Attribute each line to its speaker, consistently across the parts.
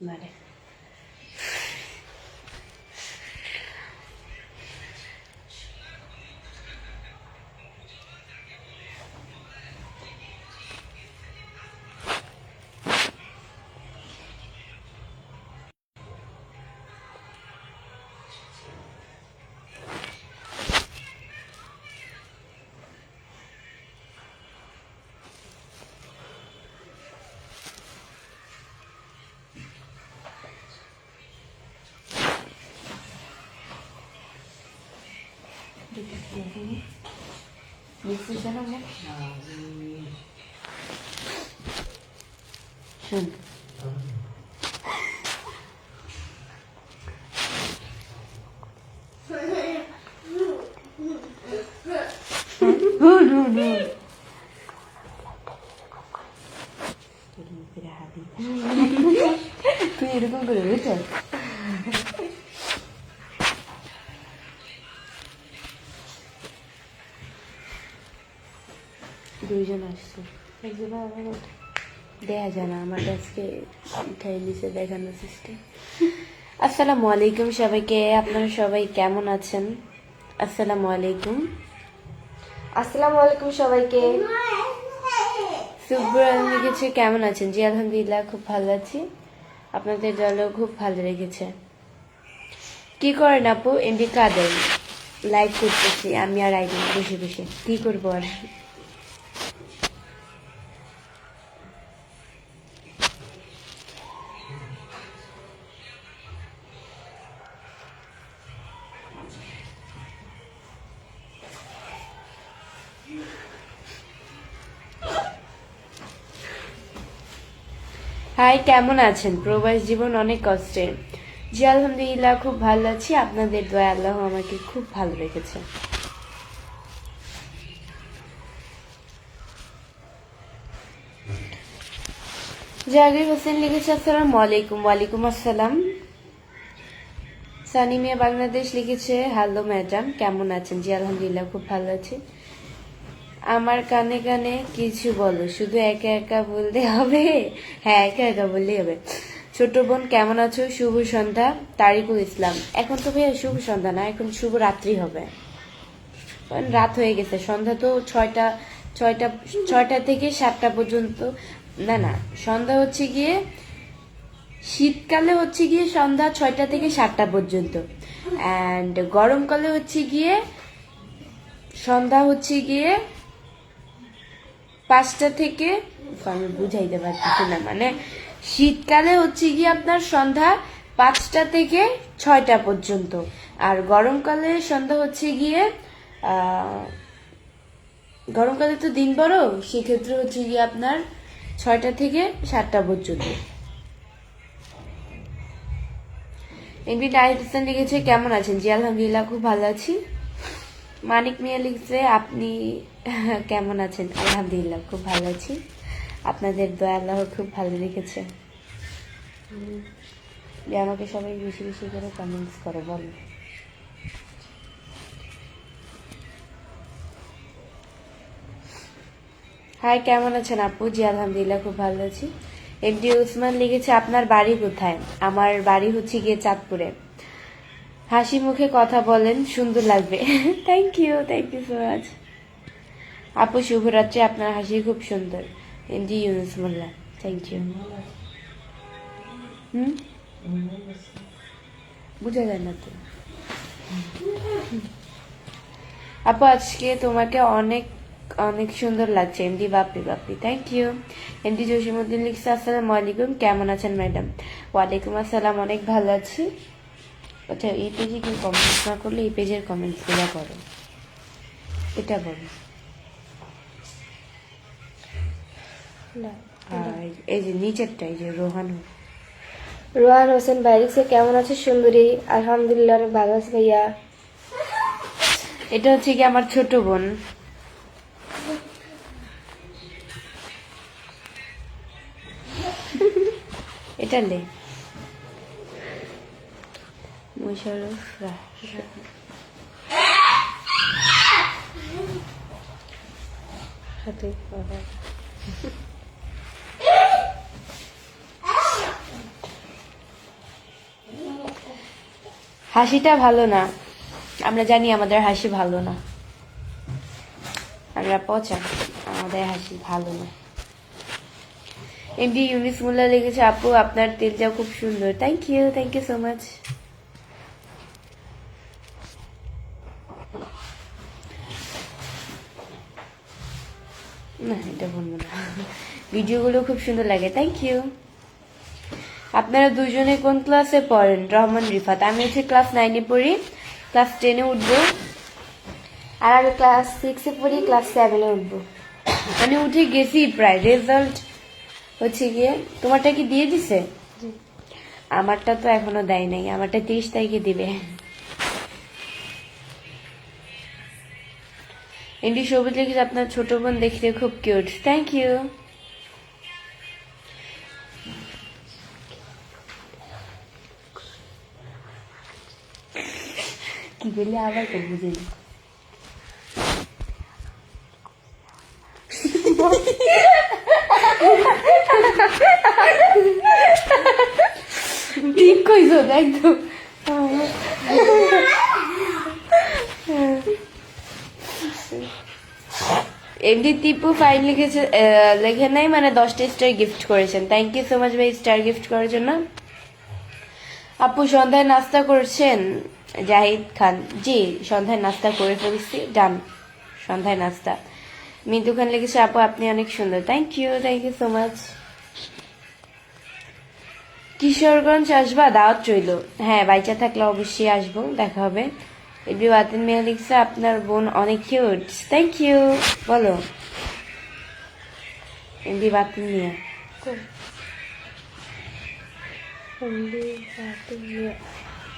Speaker 1: Vale. Isso já não é. Não. Janta. দুইজন আসছে। একজন আমার দেয়া যায় না আমার আজকে উঠাই নিচে দেখানো সিস্টেম আসসালামু আলাইকুম সবাইকে আপনারা সবাই কেমন আছেন? আসসালামু আলাইকুম।
Speaker 2: আসসালামু আলাইকুম সবাইকে।
Speaker 1: সুব্রা লিখেছে কেমন আছেন? জি আলহামদুলিল্লাহ খুব ভালো আছি। আপনাদের দলও খুব ভালো লেগেছে। কি করেন আপু? এমবি কাদের? লাইভ করতেছি আমি আর আইডি বসে বসে। কি করব আর হাই কেমন আছেন? প্রবাস জীবন অনেক কষ্টের জি, আলহামদুলিল্লাহ, খুব ভালো আছি। আপনাদের দয়া, আল্লাহ আমাকে খুব ভালো রেখেছে। জাগির হোসেন লিখেছে, আসসালাম আলাইকুম, ওয়ালাইকুম আসসালাম। সানিমিয়া বাংলাদেশ লিখেছে, হ্যালো ম্যাডাম, কেমন আছেন? জি, আলহামদুলিল্লাহ, খুব ভালো আছি। আমার কানে কানে কিছু বলো, শুধু একা একা বলতে হবে? হ্যাঁ একা একা বললেই হবে। ছোট বোন, কেমন আছো? শুভ সন্ধ্যা। তারিকুল ইসলাম। এখন তো ভাইয়া শুভ সন্ধ্যা না, এখন শুভ রাত্রি হবে। রাত হয়ে গেছে, সন্ধ্যা তো ছয়টা ছয়টা ছয়টা থেকে সাতটা পর্যন্ত। না না, সন্ধ্যা হচ্ছে গিয়ে, শীতকালে হচ্ছে গিয়ে সন্ধ্যা ছয়টা থেকে সাতটা পর্যন্ত। অ্যান্ড গরমকালে হচ্ছে গিয়ে, সন্ধ্যা হচ্ছে গিয়ে পাঁচটা থেকে আমি বুঝাইতে পারতেছি না মানে শীতকালে হচ্ছে গিয়ে আপনার সন্ধ্যা পাঁচটা থেকে ছয়টা পর্যন্ত, আর গরমকালে সন্ধ্যা হচ্ছে গিয়ে গরমকালে তো দিন বড়, সেক্ষেত্রে হচ্ছে গিয়ে আপনার ছয়টা থেকে সাতটা পর্যন্ত। এমনি হাসান লিখেছে, কেমন আছেন? জি, আলহামদুলিল্লাহ, খুব ভালো আছি। মানিক মিয়া লিখছে, আপনি কেমন আছেন? আলহামদুলিল্লাহ, খুব ভালো আছি। আপনাদের দয়া আল্লাহ খুব ভালো রেখেছে। যে আমাকে সবাই বেশি বেশি করে কমেন্টস করে, বলো। হাই কেমন আছেন আপু? জি, আলহামদুলিল্লাহ, খুব ভালো আছি। এমডি উসমান লিখেছে, আপনার বাড়ি কোথায়? আমার বাড়ি হচ্ছে গিয়ে চাঁদপুরে। হাসি মুখে কথা বলেন, সুন্দর লাগবে। Thank you thank you so much আপু, শুভরাত্রি, আপনার হাসি খুব সুন্দর। MD Yunus Mollah thank you হুম? বুঝা যায় না তো। আপু, আজকে তোমাকে অনেক অনেক সুন্দর লাগছে। MD Bapi Bapi thank you MD Jasimuddin লিখছে, আসসালামু আলাইকুম, কেমন আছেন ম্যাডাম? ওয়ালাইকুম আসসালাম, অনেক ভালো আছি। আচ্ছা এই পেজে কি কমেন্টস না করলে এই পেজের কমেন্টসগুলো করো। এটা বলো। আর এই যে নিচেরটা এই যে রোহান
Speaker 2: রোহান হোসেন বাইরিক্সে কেমন আছে সুন্দরী? আলহামদুলিল্লাহ অনেক ভালো আছে ভাইয়া।
Speaker 1: এটা হচ্ছে কি আমার ছোট বোন। এটা লে মোশারফ
Speaker 2: হাতে
Speaker 1: হাসিটা ভালো না। আমরা জানি আমাদের হাসি ভালো না। আমরা পচা, আমাদের হাসি ভালো না। এমডি ইউনিস মোল্লা লিখেছে, আপু, আপনার তেলটা খুব সুন্দর। Thank you thank you so much ভিডিওগুলো খুব সুন্দর লাগে। থ্যাংক ইউ আপনারা দুজনে কোন ক্লাসে পড়েন? রহমান রিফাত। আমি হচ্ছে ক্লাস নাইনে পড়ি। ক্লাস টেনে উঠবো।
Speaker 2: আর আমি ক্লাস সিক্সে পড়ি ক্লাস সেভেনে উঠবো।
Speaker 1: আমি উঠে গেছি প্রায়। রেজাল্ট হচ্ছে গিয়ে তোমারটা কি দিয়ে দিছে? আমারটা তো এখনও দেয় নাই। আমারটা তিরিশ তারিখে দিবে। এমডি সবুজ লিখেছে আপনার ছোট বোন দেখতে খুব কিউট থ্যাংক ইউ কি বললে আবার তো বুঝিনি ঠিক কইছো, একদম। টিপু ফাইন লিখেছে লেখে নাই মানে দশটা স্টার গিফট করেছেন। থ্যাংক ইউ সো মাচ ভাই স্টার গিফট করার জন্য। আপু সন্ধ্যায় নাস্তা করছেন? জাহিদ খান। জি, সন্ধ্যায় নাস্তা করে ফেলছি। ডান, সন্ধ্যায় নাস্তা। মিতু খান লিখেছে, আপু, আপনি অনেক সুন্দর। Thank you thank you so much Kishoreganj আসবা, দাওয়াত চইল হ্যাঁ বাইচা থাকলে অবশ্যই আসব, দেখা হবে। এমনি বাতিন মেয়ে লিখছে, আপনার বোন অনেক কিউট থ্যাংক ইউ বলো। এমনি বাতিন মেয়ে।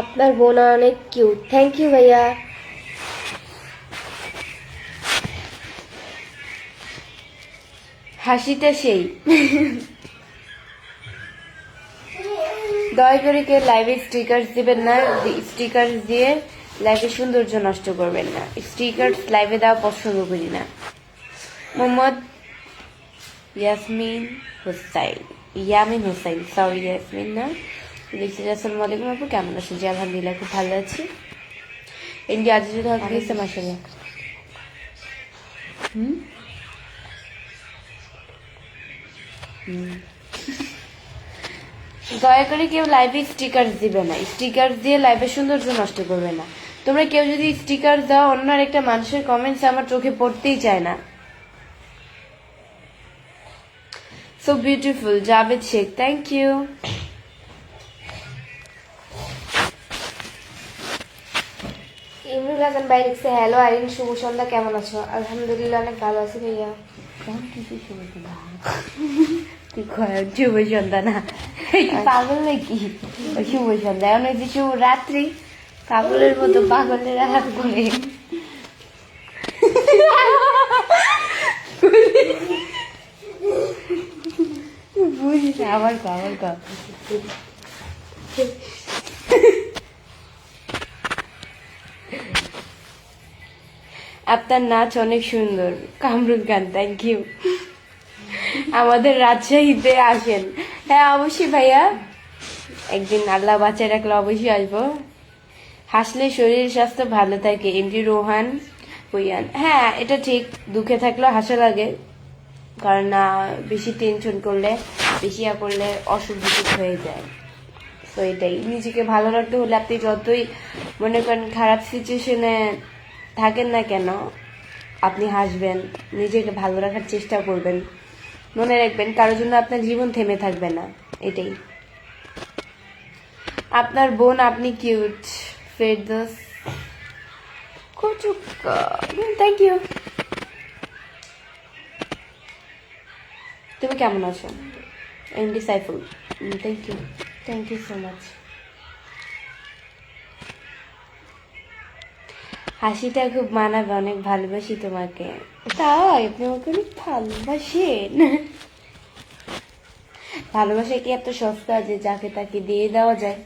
Speaker 2: আপনার বোন অনেক কিউট থ্যাংক ইউ ভাইয়া।
Speaker 1: হাসিটা সেই। দয়া করে কেউ লাইভে স্টিকার দিবেন না। স্টিকার দিয়ে লাইভে সৌন্দর্য নষ্ট করবেন না। স্টিকার লাইভে দেওয়া পছন্দ করি না। মোহাম্মদ ইয়াসমিন হোসাইন। ইয়ামিন হোসাইন সরি ইয়াসমিন না। লিখছি আসসালামু আলাইকুম আপু কেমন আছেন? জি আলহামদুলিল্লাহ খুব ভালো আছি। ইন্ডিয়া আজ যদি হক দিয়েছে মাসাল্লাহ হুম? দয়া করে কেউ লাইভে স্টিকার দিবে না। স্টিকার দিয়ে লাইভের সৌন্দর্য নষ্ট করবে না। তোমরা কেউ যদি স্টিকার দাও অন্য একটা মানুষের কমেন্টস আমার চোখে পড়তেই চায় না। So beautiful Javed Sheikh thank you
Speaker 2: Imrul Hasan ভাই লিখছে হ্যালো আরিন শুভ সন্ধ্যা কেমন আছো? আলহামদুলিল্লাহ অনেক ভালো আছি ভাইয়া।
Speaker 1: তুই কয় শুভ সন্ধ্যা না। পাগল নাকি? শুভ সন্ধ্যা। এখন ওই যে শুভ রাত্রি পাগলের মতো পাগলের হাত করে। বুঝিস আবার কর আবার কর আপনার নাচ অনেক সুন্দর। কামরুল খান থ্যাংক ইউ আমাদের রাজশাহীতে আসেন। হ্যাঁ অবশ্যই ভাইয়া। একদিন আল্লাহ বাচ্চা রাখলে অবশ্যই আসব। হাসলে শরীর স্বাস্থ্য ভালো থাকে। এমডি রোহান হুইয়ান হ্যাঁ এটা ঠিক। দুঃখে থাকলেও হাসা লাগে। কারণ না, বেশি টেনশন করলে, বেশি ইয়া করলে অসুখ বিসুখ হয়ে যায়। তো এটাই। নিজেকে ভালো রাখতে হলে আপনি যতই মনে করেন খারাপ সিচুয়েশনে থাকেন না কেন, আপনি হাসবেন, নিজেকে ভালো রাখার চেষ্টা করবেন। মনে রাখবেন, কারোর জন্য আপনার জীবন থেমে থাকবে না, এটাই। আপনার বোন, আপনি কিউট ফেরদোস। থ্যাংক ইউ তুমি কেমন আছো? MD Saiful. Thank you thank you so much হাসিটা খুব মানাবে, অনেক ভালোবাসি তোমাকে। তাই আপনি আমাকে অনেক ভালোবাসেন। ভালোবাসা কি এত সস্তা যে যাকে তাকে দিয়ে দেওয়া যায়?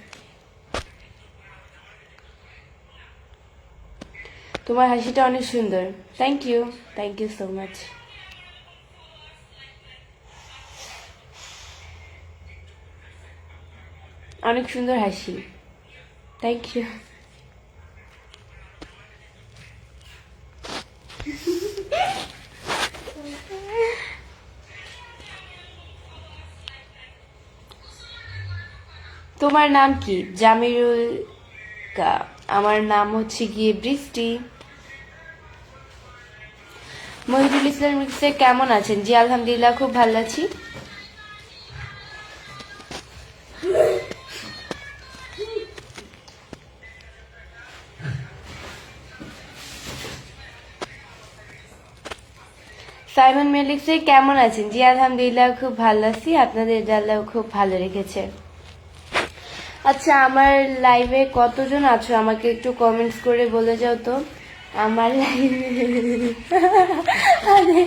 Speaker 1: তোমার হাসিটা অনেক সুন্দর। Thank you thank you so much অনেক সুন্দর হাসি। থ্যাংক ইউ তোমার নাম কি? জামিরুল কা। আমার নাম হচ্ছে গিয়ে বৃষ্টি। মহিদুল ইসলাম মিক্সে কেমন আছেন? জি, আলহামদুলিল্লাহ, খুব ভালো আছি। সাইমন মেলিক্সে কেমন আছেন? জি, আলহামদুলিল্লাহ, খুব ভালো আছি। আপনাদের আল্লাহ খুব ভালো রেখেছে। আচ্ছা আমার লাইভে কতজন আছো? আমাকে একটু কমেন্টস করে বলে যাও তো। আমার লাইভে আরে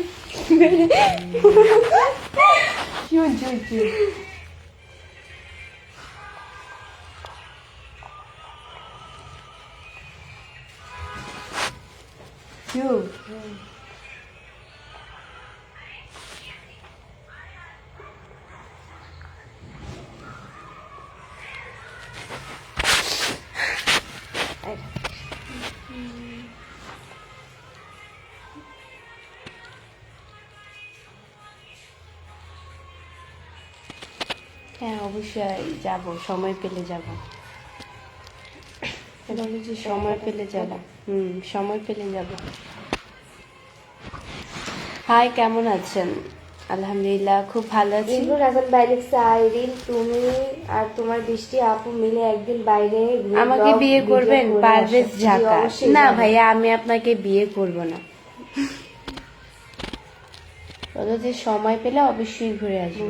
Speaker 1: অবশ্যই যাব সময় পেলে যাব। এটা বলেছি সময় পেলে যাব হুম সময় পেলে যাব। হাই কেমন আছেন? আলহামদুলিল্লাহ খুব ভালো আছি।
Speaker 2: হাসান বাইরে আইরিন তুমি আর তোমার বৃষ্টি আপু মিলে একদিন বাইরে
Speaker 1: আমাকে বিয়ে করবেন? পারভেজ না। ভাইয়া আমি আপনাকে বিয়ে করব না। বলো যে সময় পেলে অবশ্যই ঘুরে আসব।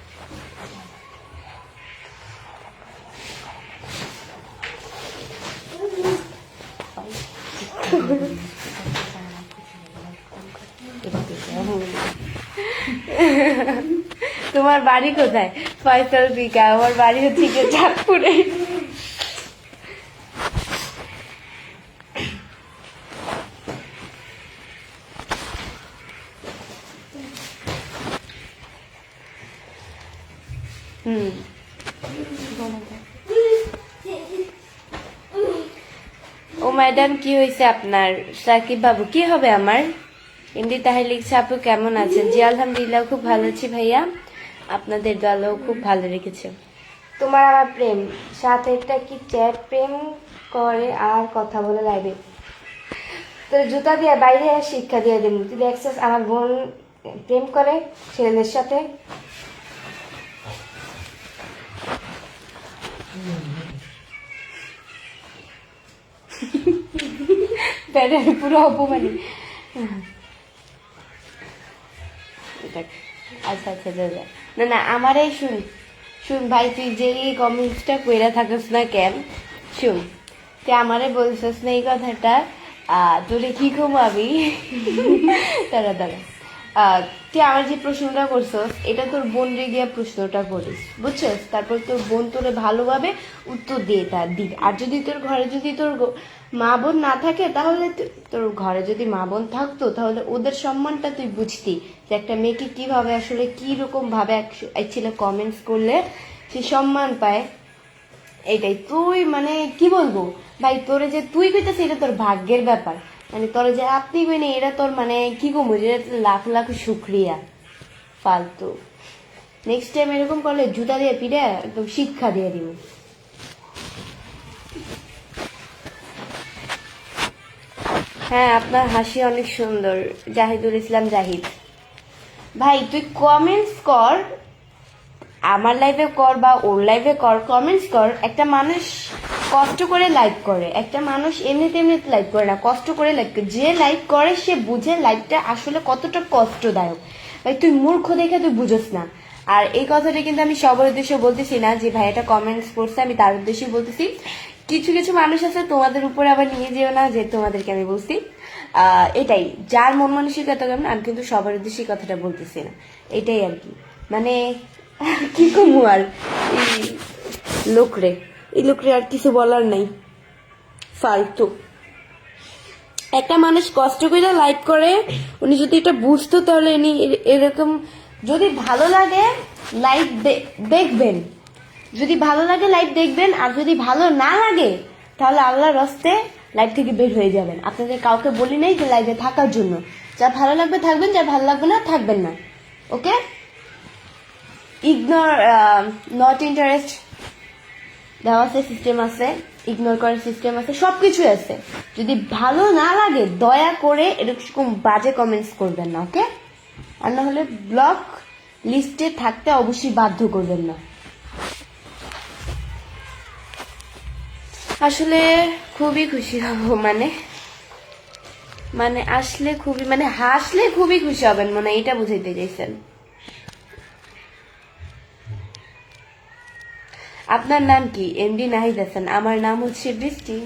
Speaker 1: বাড়ি কোথায়? ফয়সাল দিকা আমার বাড়ি হচ্ছে গিয়ে চাঁদপুরে। হুম। ও ম্যাডাম, কি হয়েছে আপনার? সাকিব বাবু, কি হবে আমার? এমডি তাহার লিখছে, আপু কেমন আছেন? জি, আলহামদুলিল্লাহ, খুব ভালো আছি ভাইয়া। আপনাদের দলও খুব ভালো রেখেছে।
Speaker 2: তোমার আমার প্রেম। সাথে একটা কি চ্যাট প্রেম করে আর কথা বলে লাইবে? তো জুতা দিয়ে বাইরে শিক্ষা দিয়ে দিন তুই দেখছিস আমার বোন প্রেম করে ছেলেদের সাথে।
Speaker 1: প্যারের পুরো অপমানি। দেখ, আচ্ছা আচ্ছা যা যা। না না আমারে শুন। শুন ভাই, তুই যে এই কমেন্টসটা কইরা থাকিস না কেন, শুন। তুই আমারে বলছিস না এই কথাটা তোরে কি আমি দাঁড়া দাঁড়া। তুই আমার যে প্রশ্নটা করছস, এটা তোর বোন রে গিয়া প্রশ্নটা করিস, বুঝছস? তারপর তোর বোন তোরে ভালোভাবে উত্তর দিয়ে তার দিক। আর যদি তোর ঘরে যদি তোর মা বোন না থাকে, তাহলে তোর ঘরে যদি মা বোন থাকতো, তাহলে ওদের সম্মানটা তুই বুঝতি যে একটা মেয়েকে কীভাবে আসলে কি রকম ভাবে এক- এক ছেলে কমেন্টস করলে সে সম্মান পায়। এটাই তুই মানে কি বলব? ভাই, তোরে যে তুই কইতেছিস এটা তোর ভাগ্যের ব্যাপার। মানে তোরে যে আপনি কইনি, এটা তোর মানে কি কমু এটা লাখ লাখ শুক্রিয়া। ফালতু। নেক্সট টাইম এরকম করলে জুতা দিয়ে পিড়ে একদম শিক্ষা দিয়ে দিব। হ্যাঁ আপনার হাসি অনেক সুন্দর। জাহিদুল ইসলাম জাহিদ। ভাই, তুই কমেন্টস কর, আমার লাইভে কর বা ওর লাইভে কর কমেন্টস কর। একটা মানুষ কষ্ট করে লাইক করে, একটা মানুষ এমনিতে এমনিতে লাইক করে না, কষ্ট করে লাইক করে। যে লাইক করে, সে বুঝে লাইকটা আসলে কতটা কষ্টদায়ক। ভাই, তুই মূর্খ দেখে তুই বুঝোস না। আর এই কথাটা কিন্তু আমি সবার উদ্দেশ্যে বলতেছি না যে, ভাই, এটা কমেন্টস করছে আমি তার উদ্দেশ্যেই বলতেছি। কিছু কিছু মানুষ আছে, তোমাদের উপরে আবার নিয়ে যেও না, যে তোমাদেরকে আমি বলছি। এটাই, যার মন মানসিকতা কেমন, আমি কিন্তু সবার উদ্দেশ্যে কথাটা বলতেছি না। এটাই আর কি। মানে কি কমু আর? এই লোকরে এই লোকরে আর কিছু বলার নাই। ফালতু। একটা মানুষ কষ্ট করে লাইক করে, উনি যদি এটা বুঝতো তাহলে উনি এরকম, যদি ভালো লাগে লাইভ দেখবেন। যদি ভালো লাগে লাইভ দেখবেন, আর যদি ভালো না লাগে, তাহলে আল্লাহর রস্তে লাইভ থেকে বের হয়ে যাবেন। আপনাদের কাউকে বলি নাই যে লাইভে থাকার জন্য। যা ভালো লাগবে থাকবেন, যা ভালো লাগবে না, থাকবেন না। ওকে ইগনোর নট ইন্টারেস্ট দেওয়া আছে সিস্টেম আছে ইগনোর করার সিস্টেম আছে সব কিছুই আছে। যদি ভালো না লাগে, দয়া করে এরকম বাজে কমেন্টস করবেন না ওকে আর না হলে ব্লক লিস্টে থাকতে অবশ্যই বাধ্য করবেন না। আসলে খুবই খুশি হব মানে মানে আসলে খুবই মানে হাসলে খুবই খুশি হবেন মানে এটা বুঝাইতে চাইছেন। আপনার নাম কি? এমডি নাহিদ হাসান। আমার নাম হচ্ছে বৃষ্টি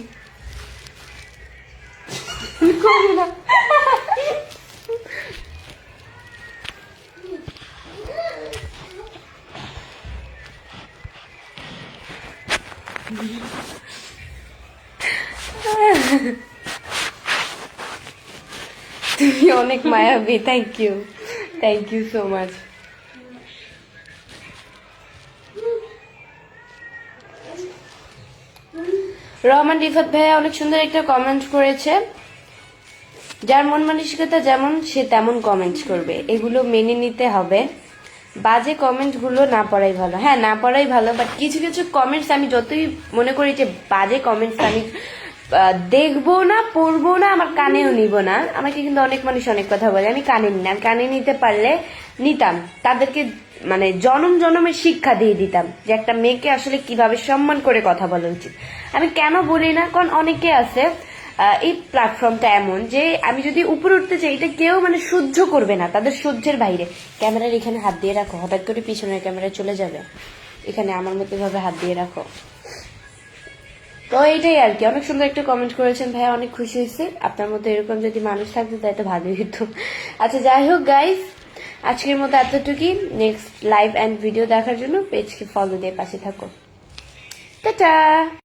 Speaker 1: তুমি অনেক মায়াবী thank you thank you so much Rahman Rifat ভাইয়া অনেক সুন্দর একটা কমেন্ট করেছে। যার মন মানসিকতা যেমন, সে তেমন কমেন্ট করবে। এগুলো মেনে নিতে হবে। বাজে কমেন্টগুলো না পড়াই ভালো। হ্যাঁ না পড়াই ভালো বাট কিছু কিছু কমেন্টস আমি যতই মনে করি যে বাজে কমেন্টস আমি দেখব না, পড়ব না, আমার কানেও নিব না। আমাকে কিন্তু অনেক মানুষ অনেক কথা বলে, আমি কানে না আমি কানে নিতে পারলে নিতাম। তাদেরকে মানে জনম জনমের শিক্ষা দিয়ে দিতাম যে একটা মেয়েকে আসলে কীভাবে সম্মান করে কথা বলা উচিত। আমি কেন বলি না? কারণ অনেকে আছে এই প্ল্যাটফর্মটা এমন যে আমি যদি উপরে উঠতে চাই, এটা কেউ মানে সহ্য করবে না, তাদের সহ্যের বাইরে। ক্যামেরার এখানে হাত দিয়ে রাখো, হঠাৎ করে পিছনের ক্যামেরা চলে যাবে। এখানে আমার মতো ভাবে হাত দিয়ে রাখো। তো এইটাই আর কি। অনেক সুন্দর একটা কমেন্ট করেছেন। ভাইয়া অনেক খুশি হয়েছে। আপনার মতো এরকম যদি মানুষ থাকতো তাই তো ভালোই হতো। আচ্ছা যাই হোক গাইস আজকের মতো এতটুকুই। নেক্সট লাইভ অ্যান্ড ভিডিও দেখার জন্য পেজকে ফলো দিয়ে পাশে থাকো। টাটা!